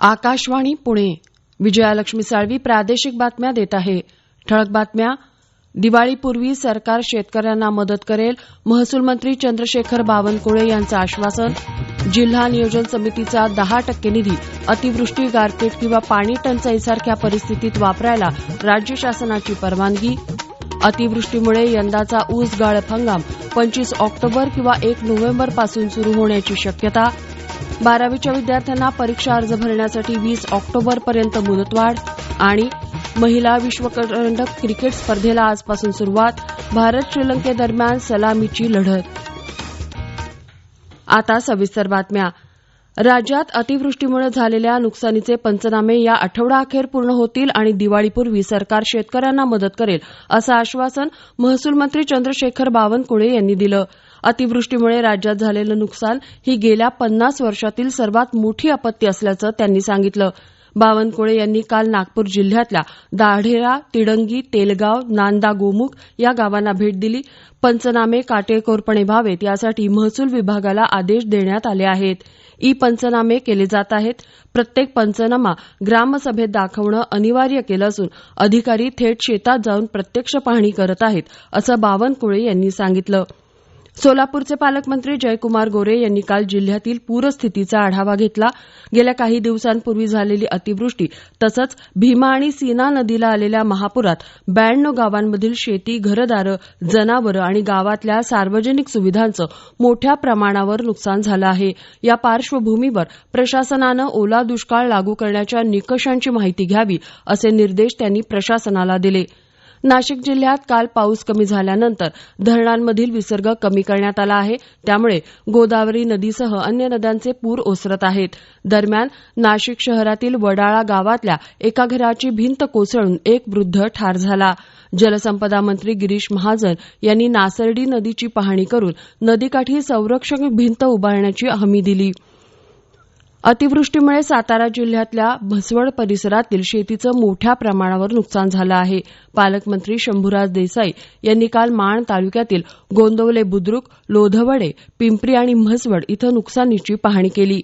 आकाशवाणी पुणे. विजयालक्ष्मी साळवी प्रादेशिक बातम्या देत आहे. ठळक बातम्या. दिवाळीपूर्वी सरकार शेतकऱ्यांना मदत करेल महसूल मंत्री चंद्रशेखर बावनकुळे यांचं आश्वासन जिल्हा नियोजन समितीचा दहा टक्के निधी अतिवृष्टी गारपीट किंवा पाणी टंचाईसारख्या परिस्थितीत वापरायला राज्य शासनाची परवानगी. अतिवृष्टीमुळे यंदाचा ऊस गाळप हंगाम पंचवीस ऑक्टोबर किंवा एक नोव्हेंबरपासून सुरू होण्याची शक्यता. बारावीच्या विद्यार्थ्यांना परीक्षा अर्ज भरण्यासाठी वीस ऑक्टोबरपर्यंत मुदतवाढ आणि महिला विश्वकरंडक क्रिकेट स्पर्धेला आजपासून सुरुवात भारत श्रीलंकेदरम्यान सलामीची लढत. आता सविस्तर बातम्या. राज्यात अतिवृष्टीमुळे झालेल्या नुकसानीचे पंचनामे या आठवडाअखेर पूर्ण होतील आणि दिवाळीपूर्वी सरकार शेतकऱ्यांना मदत करेल असं आश्वासन महसूल मंत्री चंद्रशेखर बावनकुळे यांनी दिलं. अतिवृष्टीमुळे राज्यात झालेलं नुकसान ही गेल्या पन्नास वर्षातील सर्वात मोठी आपत्ती असल्याचं त्यांनी सांगितलं. बावनकुळे यांनी काल नागपूर जिल्ह्यातल्या दाढेरा तिडंगी तेलगाव नांदा गोमुख या गावांना भेट दिली. पंचनामे काटेकोरपणे व्हावेत यासाठी महसूल विभागाला आदेश देण्यात आले आहेत. ई पंचनामे केले जात आहेत. प्रत्येक पंचनामा ग्रामसभेत दाखवणं अनिवार्य केलं असून अधिकारी थेट शेतात जाऊन प्रत्यक्ष पाहणी करत आहेत असं बावनकुळे यांनी सांगितलं. सोलापूरचे पालकमंत्री जयकुमार गोरे यांनी काल जिल्ह्यातील पूरस्थितीचा आढावा घेतला. गेल्या काही दिवसांपूर्वी झालेली अतिवृष्टी तसंच भीमा आणि सीना नदीला आलेल्या महापुरात ब्याण्णव गावांमधील शेती घरदारं जनावरं आणि गावातल्या सार्वजनिक सुविधांचं मोठ्या प्रमाणावर नुकसान झालं आहे. या पार्श्वभूमीवर प्रशासनानं ओला दुष्काळ लागू करण्याच्या निकषांची माहिती घ्यावी असे निर्देश त्यांनी प्रशासनाला दिले. नाशिक जिल्ह्यात काल पाऊस कमी झाल्यानंतर धरणांमधील विसर्ग कमी करण्यात आला आहे. त्यामुळे गोदावरी नदीसह अन्य नद्यांचे पूर ओसरत आहेत. दरम्यान नाशिक शहरातील वडाळा गावातल्या एका घराची भिंत कोसळून एक वृद्ध ठार झाला. जलसंपदा मंत्री गिरीश महाजन यांनी नासर्डी नदीची पाहणी करून नदीकाठी संरक्षक भिंत उभारण्याची हमी दिली. अतिवृष्टीमुळे सातारा जिल्ह्यातल्या म्हसवड परिसरातील शेतीचं मोठ्या प्रमाणावर नुकसान झालं आहे. पालकमंत्री शंभूराज देसाई यांनी काल माण तालुक्यातील गोंदवले बुद्रुक लोधवडे पिंपरी आणि म्हसवड इथं नुकसानीची पाहणी केली.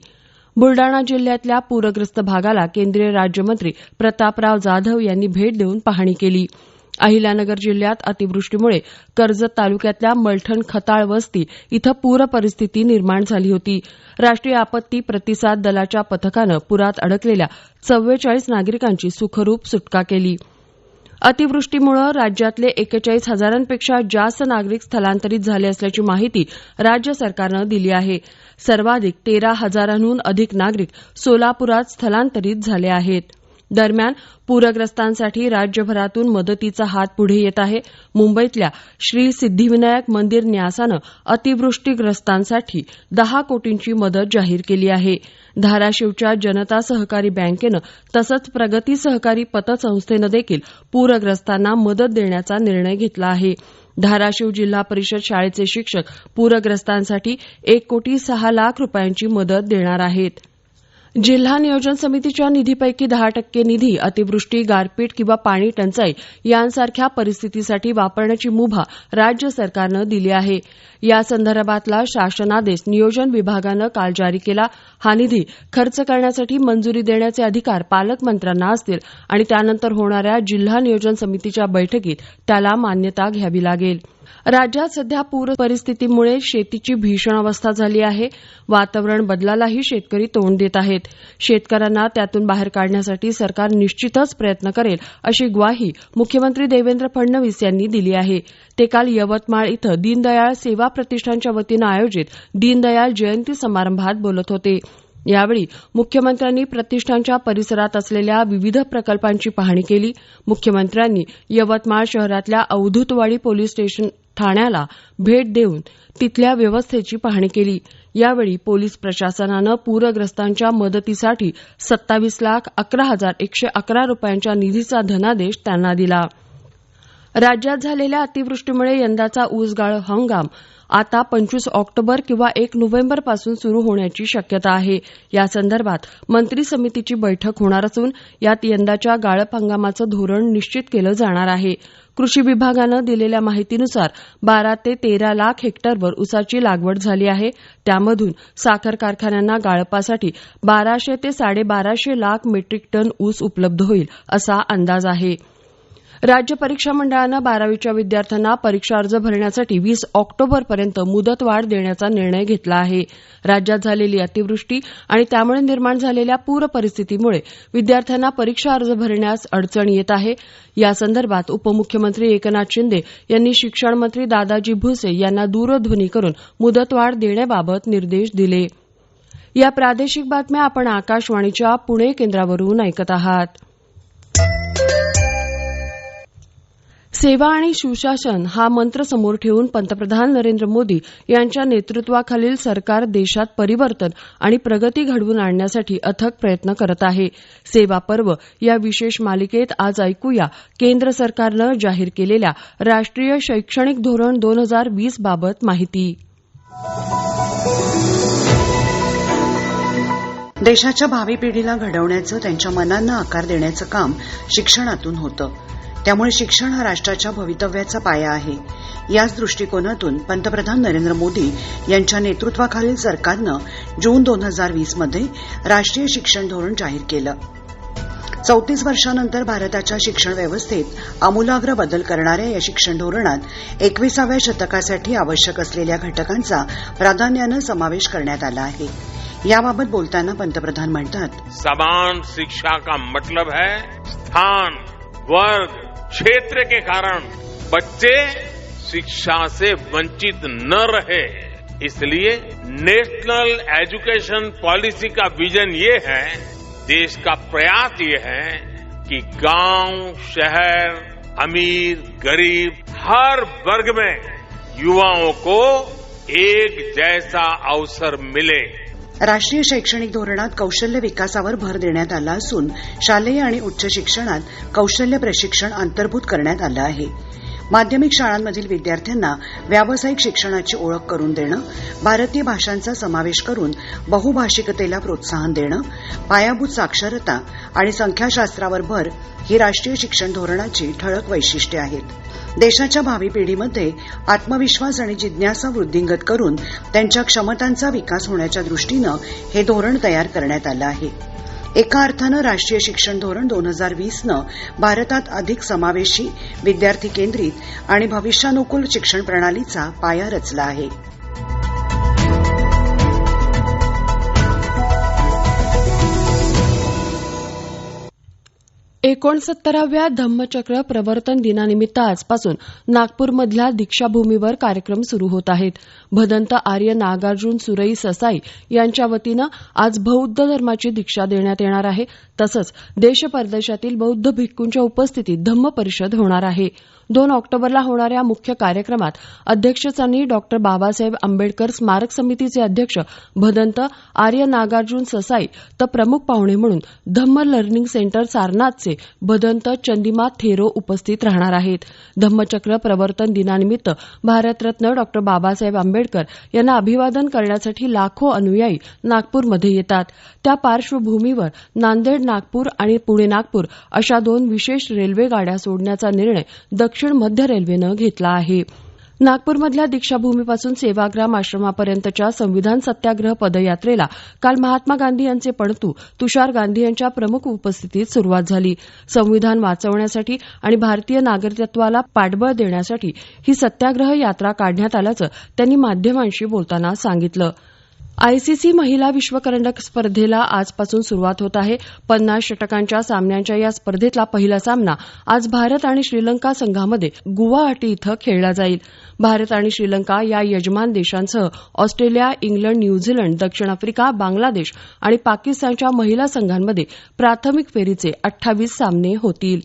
बुलडाणा जिल्ह्यातल्या पूरग्रस्त भागाला केंद्रीय राज्यमंत्री प्रतापराव जाधव यांनी भेट देऊन पाहणी केली. अहिल्यानगर जिल्ह्यात अतिवृष्टीमुळे कर्जत तालुक्यातल्या मलठण खताळ वस्ती इथं पूर परिस्थिती निर्माण झाली होती. राष्ट्रीय आपत्ती प्रतिसाद दलाच्या पथकानं पुरात अडकलेल्या चव्वेचाळीस नागरिकांची सुखरूप सुटका केली. अतिवृष्टीमुळे राज्यातले एकेचाळीस हजारांपेक्षा जास्त नागरिक स्थलांतरित झाले असल्याची माहिती राज्य सरकारनं दिली आहे. सर्वाधिक तेरा हजारांहून अधिक नागरिक सोलापुरात स्थलांतरित झाले आहेत. दरम्यान पूरग्रस्तांसाठी राज्यभरातून मदतीचा हात पुढे येत आहे. मुंबईतल्या श्री सिद्धिविनायक मंदिर न्यासानं अतिवृष्टीग्रस्तांसाठी दहा कोटींची मदत जाहीर केली आहे. धाराशिवच्या जनता सहकारी बँकेनं तसंच प्रगती सहकारी पतसंस्थेनं देखील पूरग्रस्तांना मदत देण्याचा निर्णय घेतला आहे. धाराशिव जिल्हा परिषद शाळेचे शिक्षक पूरग्रस्तांसाठी एक कोटी सहा लाख रुपयांची मदत देणार आहेत. जिल्हा नियोजन समितीच्या निधीपैकी दहा टक्के निधी अतिवृष्टी गारपीट किंवा पाणी टंचाई यांसारख्या परिस्थितीसाठी वापरण्याची मुभा राज्य सरकारनं दिली आहे. या संदर्भातला शासनादेश नियोजन विभागानं काल जारी केला. हा निधी खर्च करण्यासाठी मंजुरी देण्याचे अधिकार पालकमंत्र्यांना असतील आणि त्यानंतर होणाऱ्या जिल्हा नियोजन समितीच्या बैठकीत त्याला मान्यता घ्यावी लागेल. राज्यात सध्या पूर परिस्थितीमुळे शेतीची भीषण अवस्था झाली आहे. वातावरण बदलालाही शेतकरी तोंड देत आहेत. शेतकऱ्यांना त्यातून बाहेर काढण्यासाठी सरकार निश्चितच प्रयत्न करेल अशी ग्वाही मुख्यमंत्री देवेंद्र फडणवीस यांनी दिली आहे. ते काल यवतमाळ इथं दीनदयाळ सेवा प्रतिष्ठानच्या वतीनं आयोजित दीनदयाळ जयंती समारंभात बोलत होते. यावेळी मुख्यमंत्र्यांनी प्रतिष्ठानच्या परिसरात असलेल्या विविध प्रकल्पांची पाहणी केली. मुख्यमंत्र्यांनी यवतमाळ शहरातल्या अवधूतवाडी पोलीस स्टेशन ठाण्याला भेट देऊन तिथल्या व्यवस्थेची पाहणी केली. यावेळी पोलीस प्रशासनानं पूरग्रस्तांच्या मदतीसाठी सत्तावीस लाख अकरा हजार एकशे अकरा रुपयांच्या निधीचा धनादेश त्यांना दिला. राज्यात झालेल्या अतिवृष्टीमुळे यंदाचा ऊसगाळ हंगाम आता पंचवीस ऑक्टोबर किंवा एक नोव्हेंबरपासून सुरू होण्याची शक्यता आहे. यासंदर्भात मंत्री समितीची बैठक होणार असून यात यंदाच्या गाळप हंगामाचं धोरण निश्चित केलं जाणार आहे. कृषी विभागानं दिलेल्या माहितीनुसार बारा ते तेरा लाख हेक्टरवर ऊसाची लागवड झाली आहे. त्यामधून साखर कारखान्यांना गाळपासाठी बाराशे ते साडेबाराशे लाख मेट्रिक टन ऊस उपलब्ध होईल असा अंदाज आहे. राज्य परीक्षा मंडळानं बारावीच्या विद्यार्थ्यांना परीक्षा अर्ज भरण्यासाठी वीस ऑक्टोबरपर्यंत मुदतवाढ देण्याचा निर्णय घेतला आहे. राज्यात झालेली अतिवृष्टी आणि त्यामुळे निर्माण झालेल्या पूर परिस्थितीमुळे विद्यार्थ्यांना परीक्षा अर्ज भरण्यास अडचण येत आहे. यासंदर्भात उपमुख्यमंत्री एकनाथ शिंदे यांनी शिक्षणमंत्री दादाजी भुसे यांना दूरध्वनी करून मुदतवाढ देण्याबाबत निर्देश दिले. या प्रादेशिक बातम्या आपण आकाशवाणीच्या पुणे केंद्रावरून ऐकत आहात. सेवा आणि सुशासन हा मंत्र समोर ठेवून पंतप्रधान नरेंद्र मोदी यांच्या नेतृत्वाखालील सरकार देशात परिवर्तन आणि प्रगती घडवून आणण्यासाठी अथक प्रयत्न करत आहे. सेवा पर्व या विशेष मालिकेत आज ऐकूया. केंद्र सरकारनं जाहीर केलेल्या राष्ट्रीय शैक्षणिक धोरण दोन हजार वीस बाबत माहिती. देशाच्या भावी पिढीला घडवण्याचं त्यांच्या मनांना आकार देण्याचं काम शिक्षणातून होतं. त्यामुळे शिक्षण हा राष्ट्राच्या भवितव्याचा पाया आहे. याच दृष्टिकोनातून पंतप्रधान नरेंद्र मोदी यांच्या नेतृत्वाखालील सरकारनं जून दोन हजार वीसमध्ये राष्ट्रीय शिक्षण धोरण जाहीर केलं. चौतीस वर्षानंतर भारताच्या शिक्षण व्यवस्थेत आमूलाग्र बदल करणाऱ्या या शिक्षण धोरणात एकविसाव्या शतकासाठी आवश्यक असलेल्या घटकांचा प्राधान्यानं समावेश करण्यात आला आहे. याबाबत बोलताना पंतप्रधान म्हणतात समान शिक्षा का मतलब है? स्थान वर्ग क्षेत्र के कारण बच्चे शिक्षा से वंचित न रहे। इसलिए नेशनल एजुकेशन पॉलिसी का विजन ये है, देश का प्रयास ये है कि गाँव, शहर, अमीर, गरीब, हर वर्ग में युवाओं को एक जैसा अवसर मिले। राष्ट्रीय शैक्षणिक धोरणात कौशल्य विकासावर भर देण्यात आला असून शालेय आणि उच्च शिक्षणात कौशल्य प्रशिक्षण अंतर्भूत करण्यात आलं आहे. माध्यमिक शाळांमधील विद्यार्थ्यांना व्यावसायिक शिक्षणाची ओळख करून देणं भारतीय भाषांचा समावेश करून बहुभाषिकतेला प्रोत्साहन देणं पायाभूत साक्षरता आणि संख्याशास्त्रावर भर ही राष्ट्रीय शिक्षण धोरणाची ठळक वैशिष्ट्ये आहेत. देशाच्या भावी पिढीमध्ये आत्मविश्वास आणि जिज्ञासा वृद्धिंगत करून त्यांच्या क्षमतांचा विकास होण्याच्या दृष्टीनं हे धोरण तयार करण्यात आलं आहे. एका अर्थानं राष्ट्रीय शिक्षण धोरण दोन हजार वीसनं भारतात अधिक समावेशी विद्यार्थी केंद्रित आणि भविष्यानुकूल शिक्षण प्रणालीचा पाया रचला आहे. एकोणसत्तराव्या धम्मचक्र प्रवर्तन दिनानिमित्त आजपासून नागपूरमधल्या दीक्षाभूमीवर कार्यक्रम सुरू होत आहेत. भदंत आर्य नागार्जुन सुरई ससाई यांच्या वतीनं आज बौद्ध धर्माची दीक्षा देण्यात येणार आहे. तसंच देश परदेशातील बौद्ध भिक्खूंच्या उपस्थितीत धम्म परिषद होणार आहे. दोन ऑक्टोबरला होणाऱ्या मुख्य कार्यक्रमात अध्यक्षस्थानी डॉक्टर बाबासाहेब आंबेडकर स्मारक समितीचे अध्यक्ष भदंत आर्य नागार्जुन ससाई तर प्रमुख पाहुणे म्हणून धम्म लर्निंग सेंटर सारनाथचे भदंत चंदिमा थेरो उपस्थित राहणार आहेत. धम्मचक्र प्रवर्तन दिनानिमित्त भारतरत्न डॉक्टर बाबासाहेब आंबेडकर यांना अभिवादन करण्यासाठी लाखो अनुयायी नागपूरमध्ये येतात. त्या पार्श्वभूमीवर नांदेड नागपूर आणि पुणे नागपूर अशा दोन विशेष रेल्वे गाड्या सोडण्याचा निर्णय दक्षिण मध्य रेल्वेनं घेतला आहे. नागपूरमधल्या दीक्षाभूमीपासून सेवाग्राम आश्रमापर्यंतच्या संविधान सत्याग्रह पदयात्रेला काल महात्मा गांधी यांचे पणतू तुषार गांधी यांच्या प्रमुख उपस्थितीत सुरुवात झाली. संविधान वाचवण्यासाठी आणि भारतीय नागरिकत्वाला पाठबळ देण्यासाठी ही सत्याग्रह यात्रा काढण्यात आल्याचं त्यांनी माध्यमांशी बोलताना सांगितलं. आयसीसी महिला विश्वकरंडक स्पर्धेला आजपासून सुरुवात होत आहे. पन्नास षटकांच्या सामन्यांच्या या स्पर्धेतला पहिला सामना आज भारत आणि श्रीलंका संघामध्ये गुवाहाटी इथं खेळला जाईल. भारत आणि श्रीलंका या यजमान देशांसह ऑस्ट्रेलिया इंग्लंड न्यूझीलंड दक्षिण आफ्रिका बांगलादेश आणि पाकिस्तानच्या महिला संघांमध्ये प्राथमिक फेरीचे अठ्ठावीस सामने होतील.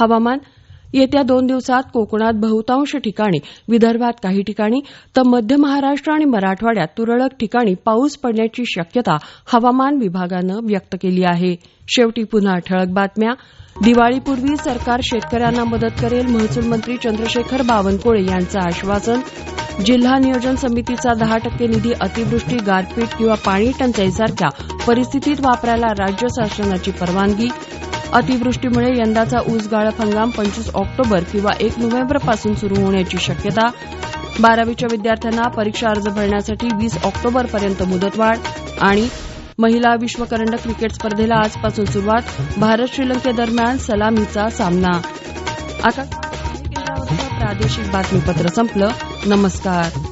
हवामान येत्या दोन दिवसात कोकणात बहुतांश ठिकाणी विदर्भात काही ठिकाणी तर मध्य महाराष्ट्र आणि मराठवाड्यात तुरळक ठिकाणी पाऊस पडण्याची शक्यता हवामान विभागानं व्यक्त केली आहे. शेवटी पुन्हा ठळक बातम्या. दिवाळीपूर्वी सरकार शेतकऱ्यांना मदत करेल महसूल मंत्री चंद्रशेखर बावनकुळे यांचं आश्वासन. जिल्हा नियोजन समितीचा दहा टक्के निधी अतिवृष्टी गारपीट किंवा पाणी टंचाईसारख्या परिस्थितीत वापरायला राज्य शासनाची परवानगी. अतिवृष्टीमुळे यंदाचा ऊस गाळप हंगाम पंचवीस ऑक्टोबर किंवा एक नोव्हेंबरपासून सुरू होण्याची शक्यता. बारावीच्या विद्यार्थ्यांना परीक्षा अर्ज भरण्यासाठी वीस ऑक्टोबरपर्यंत मुदतवाढ आणि महिला विश्वकरंडक क्रिकेट स्पर्धेला आजपासून सुरुवात भारत श्रीलंकेदरम्यान सलामीचा सामना. आकाशवाणी प्रादेशिक बातमीपत्र संपलं. नमस्कार.